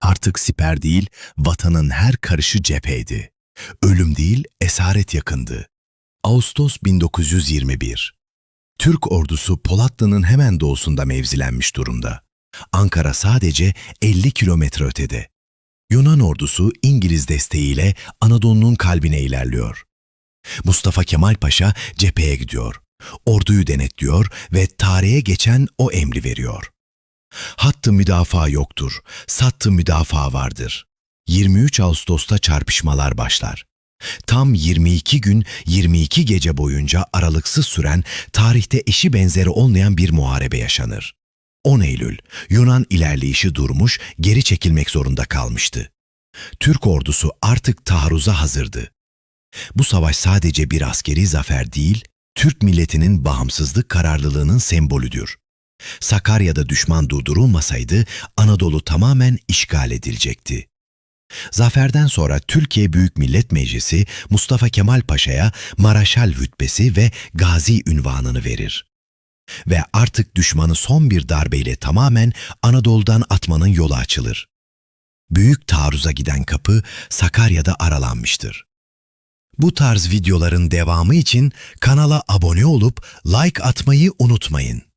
Artık siper değil, vatanın her karışı cepheydi. Ölüm değil, esaret yakındı. Ağustos 1921 Türk ordusu Polatlı'nın hemen doğusunda mevzilenmiş durumda. Ankara sadece 50 kilometre ötede. Yunan ordusu İngiliz desteğiyle Anadolu'nun kalbine ilerliyor. Mustafa Kemal Paşa cepheye gidiyor. Orduyu denetliyor ve tarihe geçen o emri veriyor. Hattı müdafaa yoktur, sattı müdafaa vardır. 23 Ağustos'ta çarpışmalar başlar. Tam 22 gün 22 gece boyunca aralıksız süren tarihte eşi benzeri olmayan bir muharebe yaşanır. 10 Eylül Yunan ilerleyişi durmuş, geri çekilmek zorunda kalmıştı. Türk ordusu artık taarruza hazırdı. Bu savaş sadece bir askeri zafer değil, Türk milletinin bağımsızlık kararlılığının sembolüdür. Sakarya'da düşman durdurulmasaydı Anadolu tamamen işgal edilecekti. Zaferden sonra Türkiye Büyük Millet Meclisi Mustafa Kemal Paşa'ya Maraşal rütbesi ve Gazi ünvanını verir. Ve artık düşmanı son bir darbeyle tamamen Anadolu'dan atmanın yolu açılır. Büyük taarruza giden kapı Sakarya'da aralanmıştır. Bu tarz videoların devamı için kanala abone olup like atmayı unutmayın.